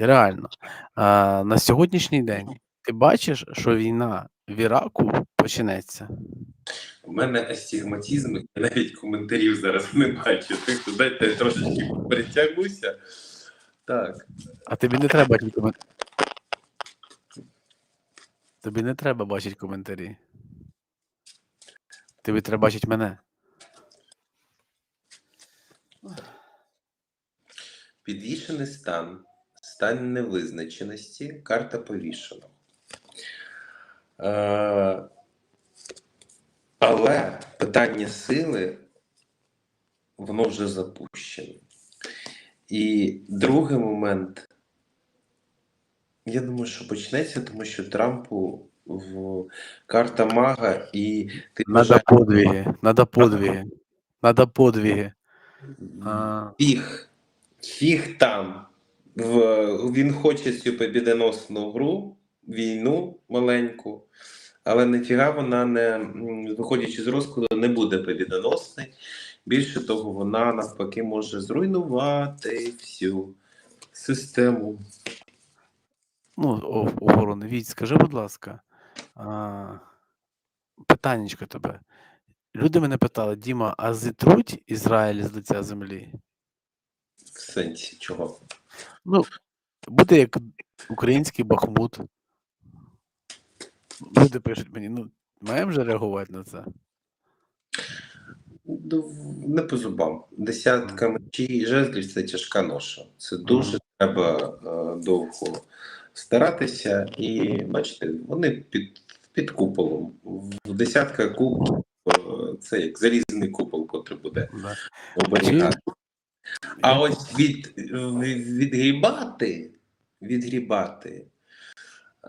Реально. А, на сьогоднішній день ти бачиш, що війна в Іраку почнеться? У мене астігматизм, я навіть коментарів зараз не бачу. Так що дайте трошечки перетягнуся. Так. А тобі не треба коментарі. Тобі не треба бачити коментарі. Тобі треба бачити мене. Підвішений стан, стан невизначеності, карта повішена. Е, але питання сили, воно вже запущене. І другий момент, я думаю, що почнеться, тому що Трампу в карта мага і ти Надо подвиги, надо подвиги, надо подвиги. Фіг, фіг там. В, він хоче цю побідоносну гру, війну маленьку, але нафіга вона не, виходячи з розкладу, не буде побідоносною. Більше того, вона навпаки може зруйнувати всю систему. ну, о- охорони. Віть, скажи, будь ласка, а, тебе. Люди мене питали, Діма, а зітруть Ізраїль з лиця землі? В сенсі чого? Ну, буде як український Бахмут. Люди пишуть мені, ну, маємо вже реагувати на це. Ну, Не по зубам. Десятка мечі і жезлів це тяжка ноша. Це дуже треба е, довго старатися. І бачите, вони під, під куполом. В десятка кубків е, це як залізний купол, котрий буде оберігати. А ось від, від, відгрібати, відгрібати.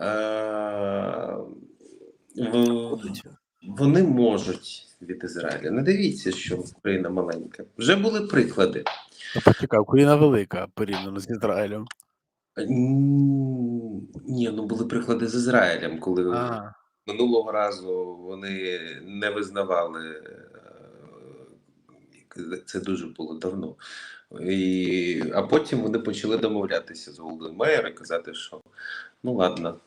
Е, вони можуть від Ізраїля. Не дивіться, що Україна маленька. Вже були приклади. Ну, почекай, Україна велика порівняно з Ізраїлем. Ні, ну були приклади з Ізраїлем, коли А, минулого разу вони не визнавали. Це дуже було давно. І, а потім вони почали домовлятися з Володимиром і казати, що ну ладно,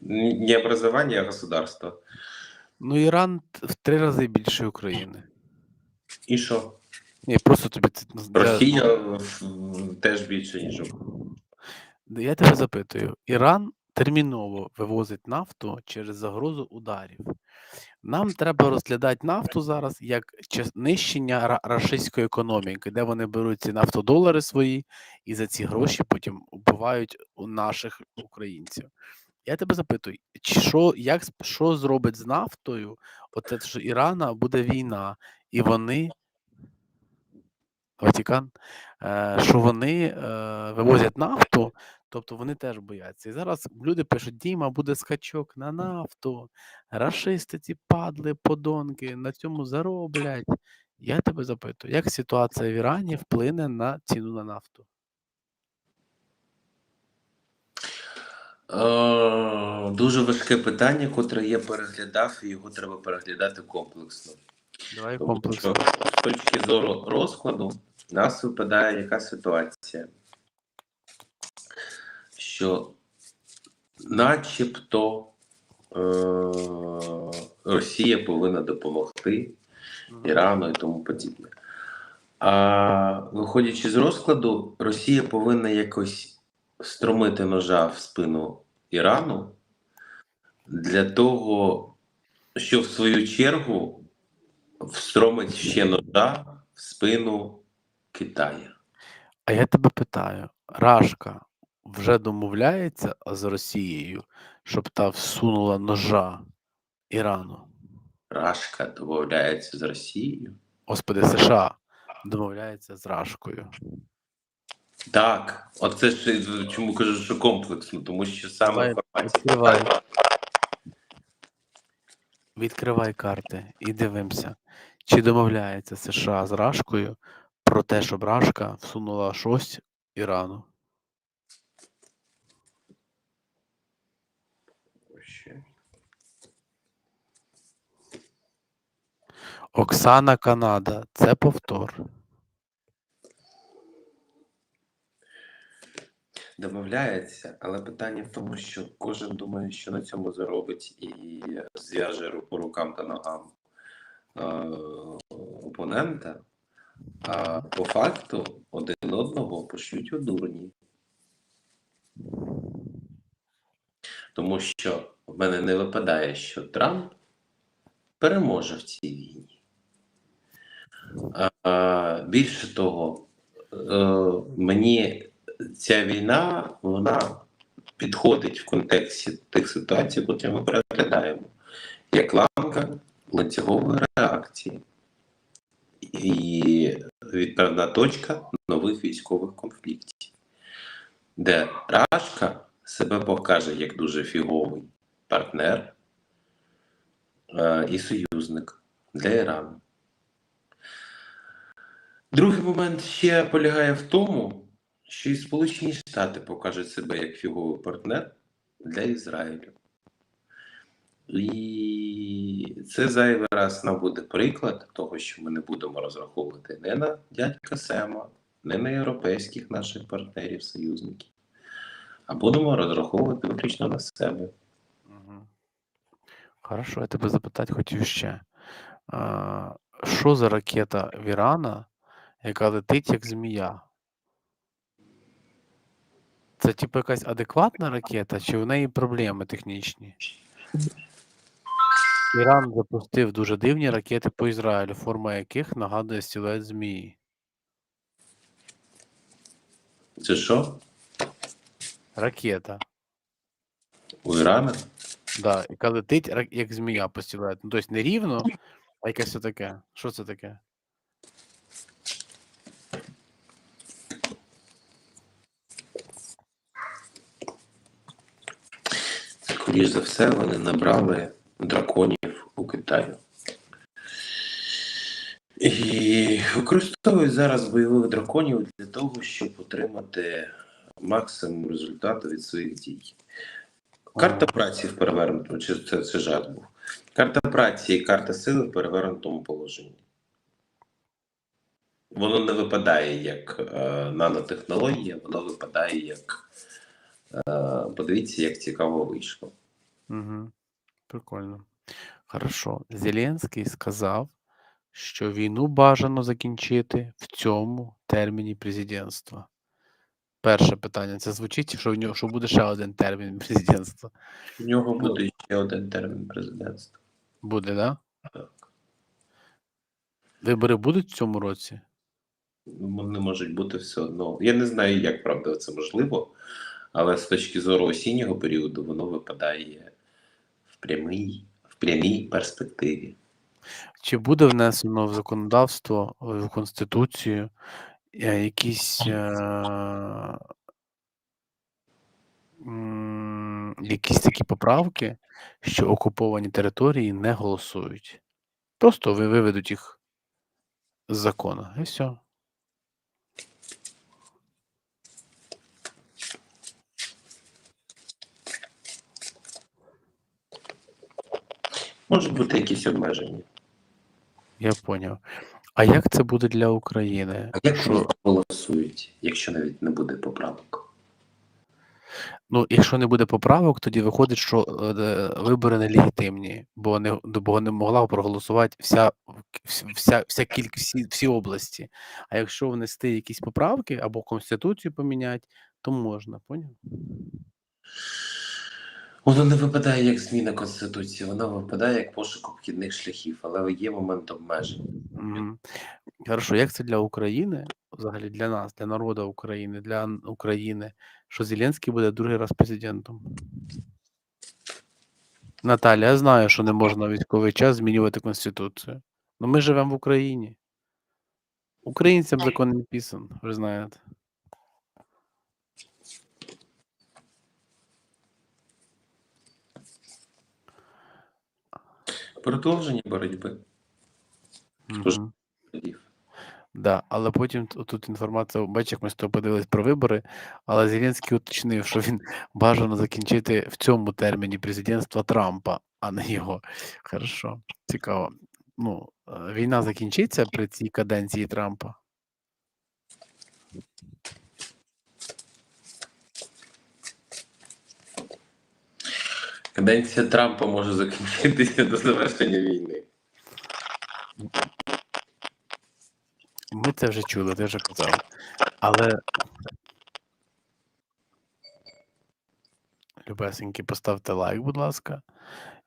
не образування, а государство. ну, Іран в три рази більше України. І що? Ні, просто тобі це Росія теж більше, ніж Україна. Я тебе запитую: Іран терміново вивозить нафту через загрозу ударів. Нам треба розглядати нафту зараз як нищення рашистської економіки, де вони беруть ці нафтодолари свої і за ці гроші потім вбивають у наших українців. Я тебе запитую, що, як що зробить з нафтою? Оте, що Ірана буде війна, і вони Ватікан, е, що вони е, вивозять нафту, тобто вони теж бояться. І зараз люди пишуть: Діма, буде скачок на нафту, рашисти ці падли, подонки, на цьому зароблять. Я тебе запитую, як ситуація в Ірані вплине на ціну на нафту? Е, Дуже важке питання, котре я переглядав, і його треба переглядати комплексно. Давай комплексно. з точки зору розкладу, нас випадає яка ситуація, що начебто е- Росія повинна допомогти Ірану і тому подібне. А виходячи з розкладу, Росія повинна якось стромити ножа в спину Ірану для того, щоб в свою чергу встромить ще ножа в спину Китая. А я тебе питаю: Рашка вже домовляється з Росією, щоб та всунула ножа Ірану? Рашка домовляється з Росією. Господи, США домовляється з Рашкою. Так, оце ж чому кажу, що комплексно, тому що саме відкривай. Відкривай карти і дивимося, чи домовляється США з Рашкою про те, щоб Рашка всунула щось Ірану. Оксана Канада. Це повтор. домовляється, але питання в тому, що кожен думає, що на цьому заробить і зв'яже по рукам та ногам е, опонента, а по факту один одного пошлють у дурні. Тому що в мене не випадає, що Трамп переможе в цій війні. Більше того, е, мені ця війна вона підходить в контексті тих ситуацій, які ми переглядаємо, як ланка ланцюгової реакції і відправна точка нових військових конфліктів, де Рашка себе покаже як дуже фіговий партнер е, і союзник для Ірану. Другий момент ще полягає в тому, що і Сполучені Штати покажуть себе як фіговий партнер для Ізраїлю. І це зайвий раз нам буде приклад того, що ми не будемо розраховувати не на дядька Сема, не на європейських наших партнерів, союзників, а будемо розраховувати виключно на себе. Хорошо, я тебе запитати хотів ще. Що за ракета в Ірана, яка летить як змія? Це типу якась адекватна ракета, чи в неї проблеми технічні? Іран запустив дуже дивні ракети по Ізраїлю, форма яких нагадує стілець змії. Це що? Ракета, У Ірана? да, яка летить як змія по стілець. Ну, тобто не рівно, а якесь таке. Що це таке? Скоріш за все, вони набрали драконів у Китаю. І використовують зараз бойових драконів для того, щоб отримати максимум результату від своїх дій. Карта праці в перевернутому, чи це, це жарт був. Карта праці і карта сили в перевернутому положенні. Воно не випадає як е, нанотехнологія, воно випадає як. Е, подивіться, як цікаво вийшло. Угу. Прикольно. Хорошо. Зеленський сказав, що війну бажано закінчити в цьому терміні президентства. Перше питання. Це звучить, що в нього що буде ще один термін президентства. У нього буде ще один термін президентства. Буде, да? Так. Вибори будуть в цьому році? Вони можуть бути все одно. Я не знаю, як правда це можливо, але з точки зору осіннього періоду воно випадає в прямій, в прямій перспективі. Чи буде внесено в законодавство, в Конституцію е, якісь, е, якісь такі поправки, що окуповані території не голосують? Просто ви виведуть їх з закону, і все. Можуть бути якісь обмеження. Я поняв. А як це буде для України? А як Що- вони голосують, якщо навіть не буде поправок? Ну, якщо не буде поправок, тоді виходить, що е, е, вибори нелегітимні, бо не бо не могла проголосувати вся вся, вся кількість всі, всі області. А якщо внести якісь поправки або конституцію поміняти, то можна, поняв? Воно не випадає як зміна Конституції, воно випадає як пошук обхідних шляхів, але є момент обмежень. Хорошо, як це для України, взагалі для нас, для народу України, для України, що Зеленський буде другий раз президентом? Наталя, я знаю, що не можна в військовий час змінювати Конституцію. Ну ми живемо в Україні. Українцям закон не писан, ви знаєте. Продовження боротьби. Тоді. Да, але потім тут інформація, бачиш, як ми з тобою подивились про вибори, але Зеленський уточнив, що він бажано закінчити в цьому терміні президентства Трампа, а не його. Хорошо, цікаво. Ну, е, війна закінчиться при цій каденції Трампа. Каденція Трампа може закінчитися до завершення війни. Ми це вже чули, ти вже казав. Але. Любесенькі, поставте лайк, будь ласка.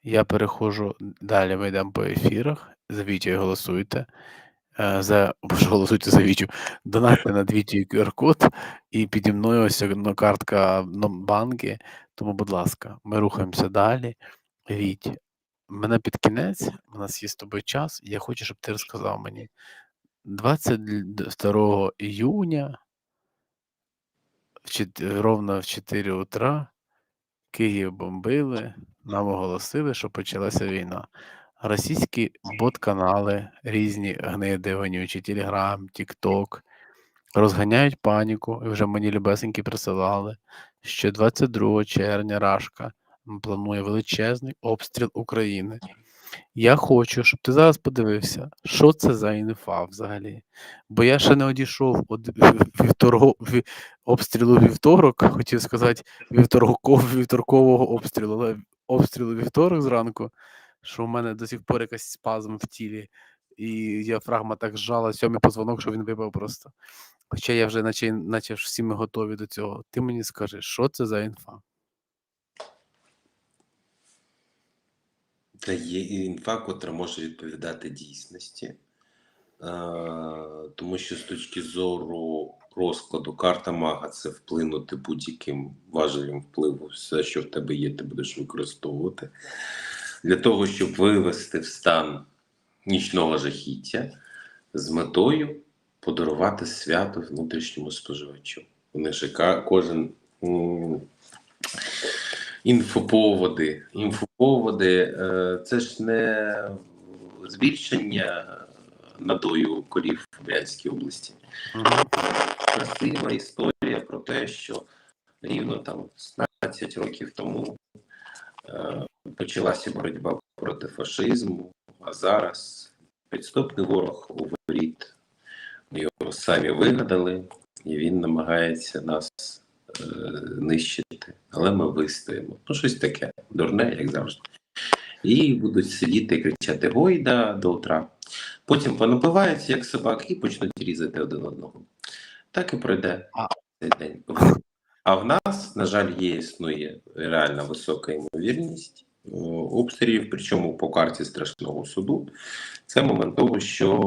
Я переходжу далі. Ми йдемо по ефірах. За Вітю голосуйте. Е, За голосуйте за Вітю. Донатьте на Вітю QR-код, і піді мною ось картка банки. Тому, будь ласка, ми рухаємося далі. Віть, мене під кінець, у нас є з тобою час, і я хочу, щоб ти розказав мені. 22 июня ровно в 4 утра Київ бомбили, нам оголосили, що почалася війна. Російські бот-канали, різні гниди, вонючі, Телеграм, Тікток, розганяють паніку, і вже мені любесенькі присилали, що 22 червня Рашка планує величезний обстріл України. Я хочу, щоб ти зараз подивився, що це за інфа взагалі. Бо я ще не одійшов від обстрілу вівторок, хотів сказати, вівторкового обстрілу, але обстрілу вівторок зранку, що в мене до сих пор якась спазм в тілі, і діафрагма так зжала сьомий позвонок, що він випав просто. Хоча я вже наче, наче всі ми готові до цього. Ти мені скажи, що це за інфа? Це є інфа, котра може відповідати дійсності. Тому що з точки зору розкладу карта мага це вплинути будь-яким важелем впливу. Все, що в тебе є, ти будеш використовувати. Для того, щоб вивести в стан нічного жахіття з метою подарувати свято внутрішньому споживачу. Вони ж кожен інфоповоди. Інфоповоди е, це ж не збільшення надою корів в Брянській області. Красива історія про те, що рівно там 16 років тому е, почалася боротьба проти фашизму, а зараз підступний ворог у воріт. Його самі вигадали, і він намагається нас е, нищити. Але ми вистоїмо. Ну, щось таке, дурне, як завжди. І будуть сидіти і кричати Гойда до утра. Потім понапиваються, як собак, і почнуть різати один одного. Так і пройде цей день. А в нас, на жаль, є існує реально висока ймовірність обстрілів, причому по карті страшного суду. Це момент того, що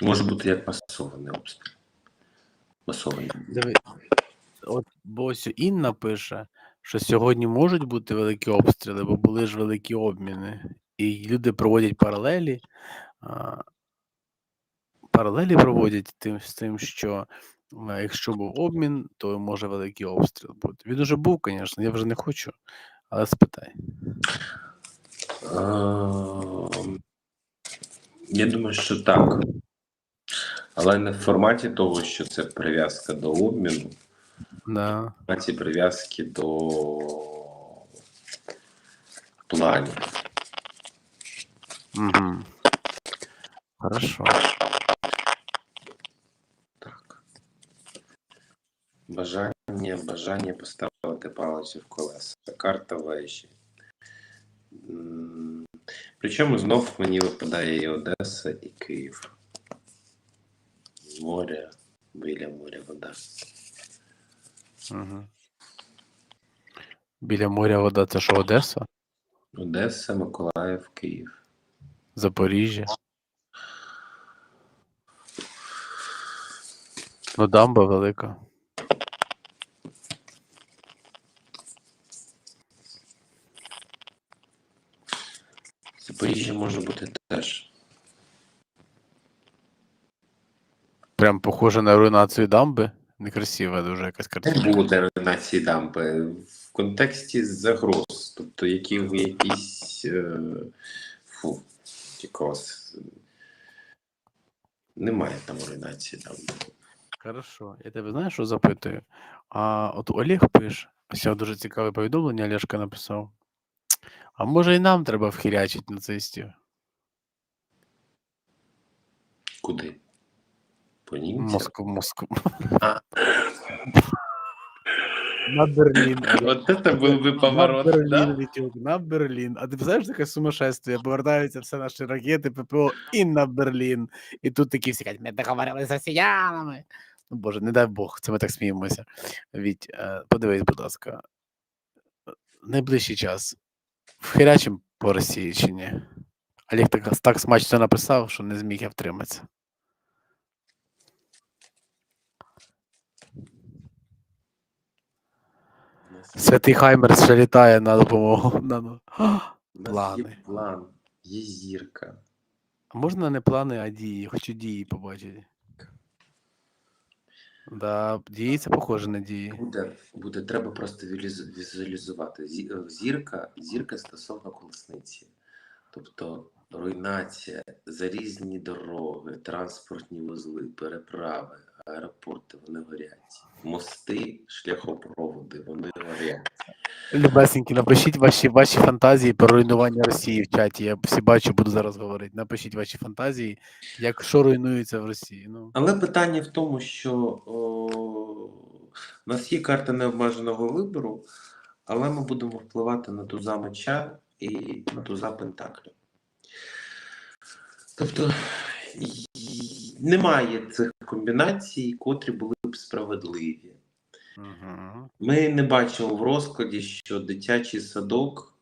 може бути як масований обстріл. Масований. От бо Інна пише, що сьогодні можуть бути великі обстріли, бо були ж великі обміни. І люди проводять паралелі. Паралелі проводять тим, з тим, що а, якщо був обмін, то може великий обстріл бути. Він уже був, звісно, я вже не хочу, але спитай. Ем, Я думаю, що так. Але не в форматі того, що це прив'язка до обміну, Да. в форматі прив'язки до планів. Угу. Хорошо. Бажання, бажання поставити палицю в колеса. Карта вежі. Причому знов мені випадає і Одеса, і Київ. Море, біля моря вода. Угу. Біля моря вода це що Одеса? Одеса, Миколаїв, Київ. Запоріжжя. Ну, дамба велика. Запоріжжя може бути теж. Прям похоже на руйнацію дамби. Некрасива дуже якась Не буде руйнації дамби в контексті загроз, тобто які якісь е, фу, якогось немає там руйнації дамби. Хорошо. Я тебе знаєш, що запитую? А от Олег пише, ось дуже цікаве повідомлення Олешка написав. А може і нам треба вхирячити нацистів? Куди? По німцям? Москву, Москву. А. на Берлін. Вот это был бы на поворот, Берлін, да? Вітюк, на Берлін. А ти знаєш таке сумасшествие? Повертаються все наші ракети, ППО і на Берлін. І тут такі всі кажуть, ми договорилися з росіянами. Ну, Боже, не дай Бог, це ми так сміємося. Віть, е, подивись, будь ласка, найближчий час. Вхирячим по Росії чи ні? Олег так, так смачно написав, що не зміг я втриматися. Святий Хаймерс ще літає на допомогу. На. Плани. є план, є зірка. А можна не плани, а дії? Хочу дії побачити. Да, дії це похоже на дії. Буде, буде, треба просто візуалізувати. Е, Зірка, зірка стосовно колесниці. Тобто руйнація, залізні дороги, транспортні вузли, переправи, аеропорти, вони горять. Мости, шляхопроводи, вони горять. Любесенькі, напишіть ваші, ваші фантазії про руйнування Росії в чаті. Я всі бачу, буду зараз говорити. Напишіть ваші фантазії, як що руйнується в Росії. Ну, Але питання в тому, що о, у нас є карта необмеженого вибору, але ми будемо впливати на туза меча і на туза пентаклів. Тобто немає цих комбінацій, котрі були б справедливі. угу. Ми не бачимо в розкладі, що дитячий садок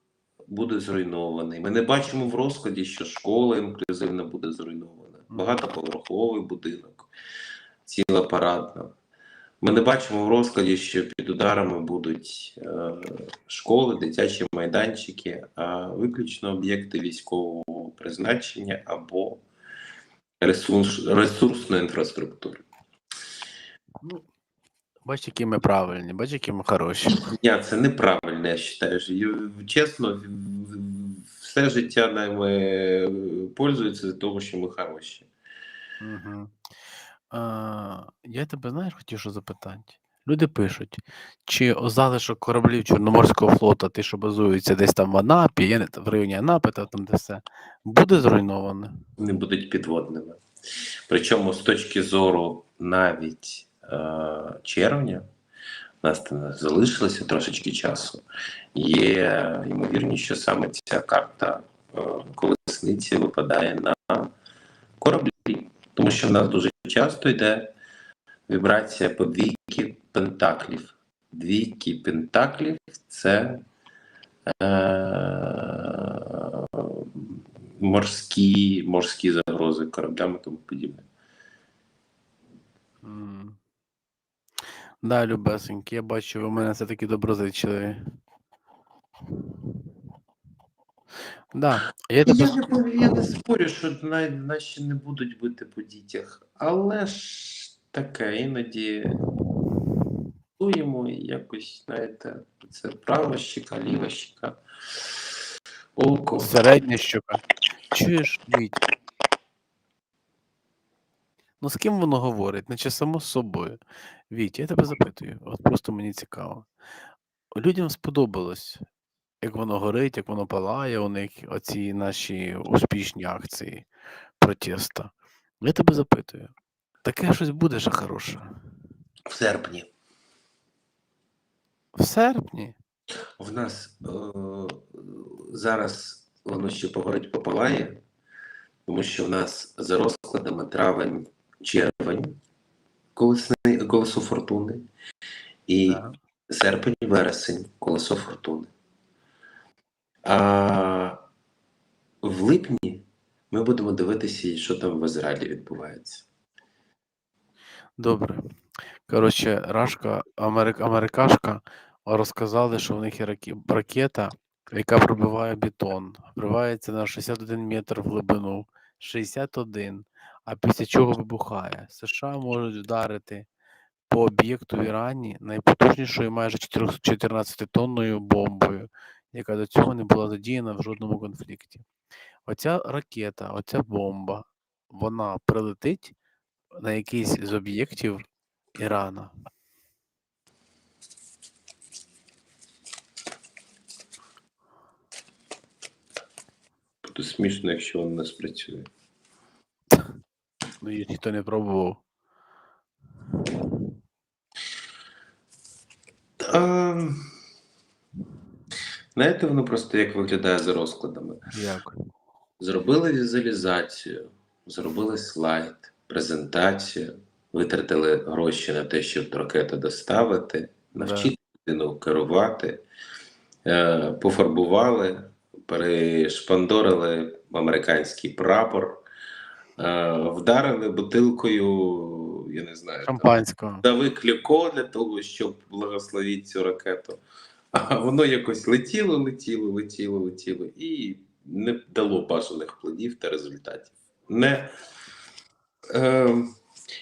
буде зруйнований. Ми не бачимо в розкладі, що школа інклюзивна буде зруйнована, багатоповерховий будинок, ціла парадна. Ми не бачимо в розкладі, що під ударами будуть е, школи, дитячі майданчики, а виключно об'єкти військового призначення або ресурс, ресурсної інфраструктури. ну бач, які ми правильні, бач, які ми хороші. Ні, це неправильно, я вважаю. Чесно, все життя нами е, пользується з того, що ми хороші. Угу. А, я тебе знаєш, хотів що запитати. Люди пишуть, чи залишок кораблів Чорноморського флота, ті, що базуються десь там в Анапі, в районі Анапи, та там де все, буде зруйноване? Вони будуть підводними. Причому з точки зору навіть е, червня, у нас там залишилося трошечки часу. Є ймовірність, що саме ця карта е, колесниці випадає на кораблі, тому що в нас дуже часто йде вібрація по двійки пентаклів. Двійки пентаклів це е, морські, морські загрози кораблям і тому подібне. Да, любесенькі, я бачу, ви мене все-таки доброзичливі. Да, я тебе Я не, я не спорю, що наші не будуть бити по дітях, але ж таке іноді дуємо і якось, знаєте, це права щека, ліва щека, око. Середня щука. Чуєш, Віть? Ну з ким воно говорить? Наче само з собою. Віть, я тебе запитую, от просто мені цікаво. Людям сподобалось, як воно горить, як воно палає у них, оці наші успішні акції протеста. Я тебе запитую, таке щось буде ще хороше? В серпні. В серпні? В нас е, зараз воно ще погорить попалає, тому що в нас за розкладами травень, червень, колесни, колесо фортуни, і Да. серпень, вересень, колесо фортуни. А в липні ми будемо дивитися, що там в Ізраїлі відбувається. Добре. Коротше, Рашка, Америк, Америкашка розказали, що в них є ракета, яка пробиває бетон, вривається на 61 метр в глибину, 61, а після чого вибухає. США можуть вдарити по об'єкту в Ірані найпотужнішою майже 14-тонною бомбою, яка до цього не була задіяна в жодному конфлікті. Оця ракета, оця бомба, вона прилетить на якийсь з об'єктів Ірана. Буде смішно, якщо воно не спрацює. Ну, їх ніхто не пробував. А, знаєте, воно просто як виглядає за розкладами. Як? Зробили візуалізацію, зробили слайд, презентацію, витратили гроші на те, щоб ракету доставити, навчити людину керувати, е, пофарбували, перешпандорили американський прапор, е, вдарили бутилкою, я не знаю, Шампанського. дали кліко для того, щоб благословити цю ракету. А воно якось летіло, летіло, летіло, летіло і не дало бажаних плодів та результатів. Не, е,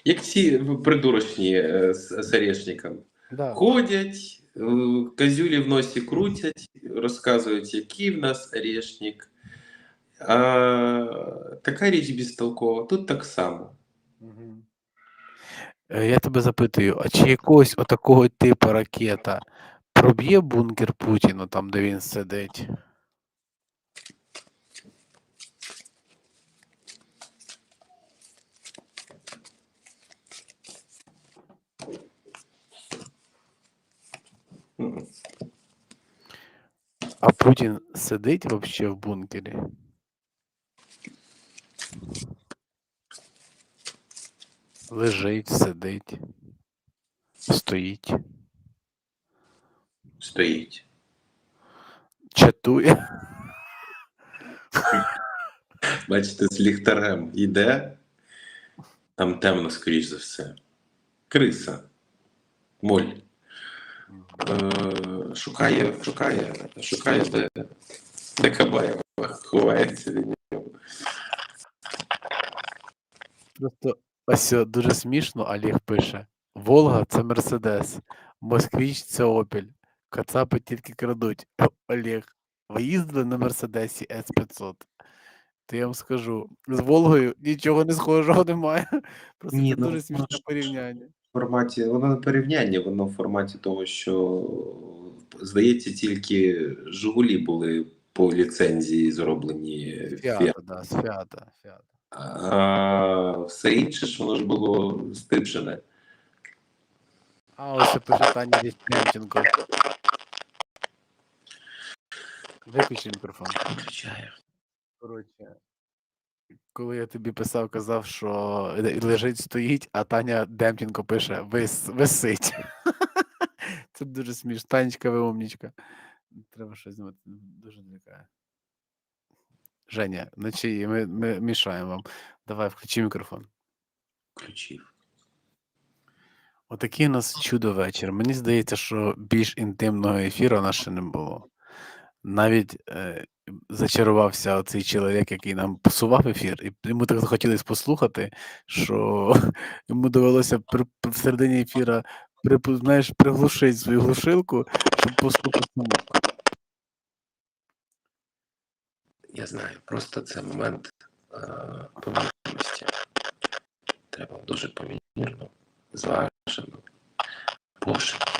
як ці придурочні е, з з. Да. Ходять, козюлі в носі крутять, розказують, який в нас орешник. А, така річ безтолкова. Тут так само. Е, Я тебе запитую, а чи якогось отакого типу ракета проб'є бункер Путіну, там, де він сидить? А Путін сидить вообще в бункері? Лежить, сидить, стоїть, Стоїть. чатує. Бачите, з ліхтарем йде, там темно, скоріш за все. Криса. Моль. Е, шукає, шукає, шукає, де, де Кабаєва ховається від нього. Просто ось дуже смішно, Олег пише: Волга це Мерседес, Москвіч це Опель, Кацапи тільки крадуть. Олег, ви їздили на Мерседесі С500? То я вам скажу, з Волгою нічого не схожого немає. Просто Ні, це ну, дуже смішне ну, порівняння. В форматі, воно не порівняння, воно в форматі того, що здається, тільки Жигулі були по ліцензії зроблені Fiat. Фіата, да, з фіата, фіата. А все інше ж воно ж було стипшене. А ось це пише Таня Вістянченко. Виключи мікрофон. Включаю. Коротше, коли я тобі писав, казав, що лежить, стоїть, а Таня Демченко пише вис, висить. Це дуже смішно. Танечка, ви умнічка. Треба щось знімати. Дуже злякає. Женя, вночі ми, ми мішаємо вам. Давай, включи мікрофон. Включив. Отакий у нас чудо вечір. Мені здається, що більш інтимного ефіру у нас ще не було. Навіть е, зачарувався цей чоловік, який нам посував ефір, і йому так захотілося послухати, що йому довелося при, в середині ефіра при, знаєш, приглушити свою глушилку, щоб послухати. Я знаю, просто це момент е, помірності. Треба дуже помірно, зважено, пошук.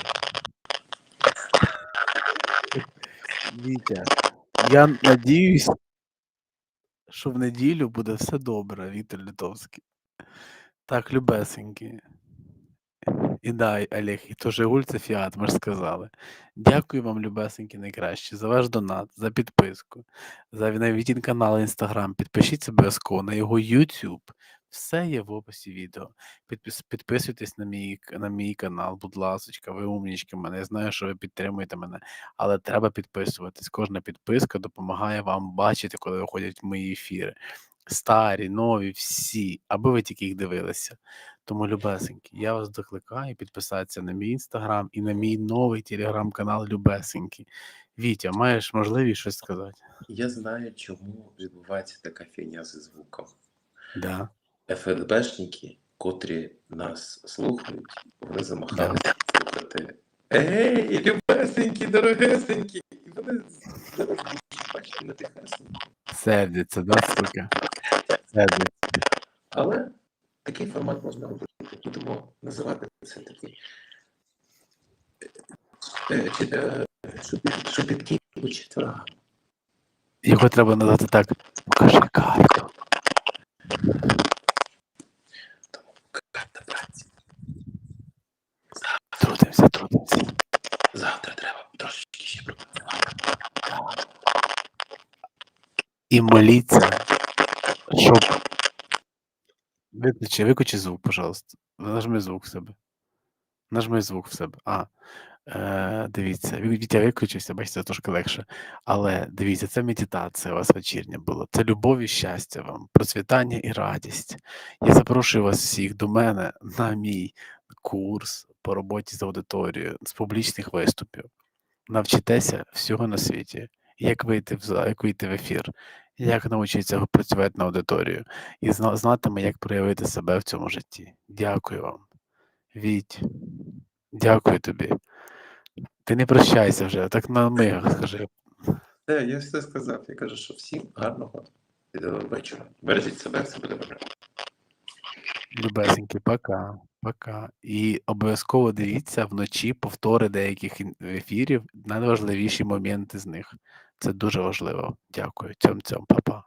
Вітя, я надіюсь, що в неділю буде все добре, Віктор Литовський. Так, любесенькі. І дай, Олег, і то Жигуль це Фіат, ми ж сказали. Дякую вам, любесенькі, найкраще, за ваш донат, за підписку, за Вітін канал Інстаграм. Підпишіться обов'язково на його YouTube. Все є в описі відео. Підпис, підписуйтесь на мій, на мій канал, будь ласочка, ви умнічки мене. Я знаю, що ви підтримуєте мене, але треба підписуватись. Кожна підписка допомагає вам бачити, коли виходять мої ефіри. Старі, нові, всі, аби ви тільки їх дивилися. Тому, любесенькі, я вас закликаю підписатися на мій інстаграм і на мій новий телеграм-канал Любесенькі. Вітя, маєш можливість щось сказати? Я знаю, чому відбувається така фігня зі звуком. Да. ФСБшники, котрі нас слухають, вони замахалися слухати. Ей, любесенькі, дорогесенькі! І вони зараз на тихесенько. Сердяться, да, сука? Сердяться. Але такий формат можна робити. Будемо називати це такий. е, чи- е, Шупітки у четверга. Його треба назвати так. Покажи карту. Трудимося, трудимося. Завтра треба трошечки ще пропрацювати. І моліться, щоб. Виключи, виключи звук, пожалуйста. Нажми звук в себе. Нажми звук в себе. А, е, Дивіться, Вітя виключився, бачите, трошки легше. Але дивіться, це медитація у вас вечірня була. Це любов і щастя вам, процвітання і радість. Я запрошую вас всіх до мене на мій курс по роботі з аудиторією з публічних виступів. Навчитеся всього на світі, як вийти в як вийти в ефір, як навчитися працювати на аудиторію і знатиме, як проявити себе в цьому житті. Дякую вам. Віть, дякую тобі. Ти не прощайся вже, так на мигах скажи. Те, я все сказав. Я кажу, що всім гарного вечора. Бережіть себе, все буде добре. Любесенькі, пока, пока. І обов'язково дивіться вночі повтори деяких ефірів, найважливіші моменти з них. Це дуже важливо. Дякую. Цьом цьом, папа.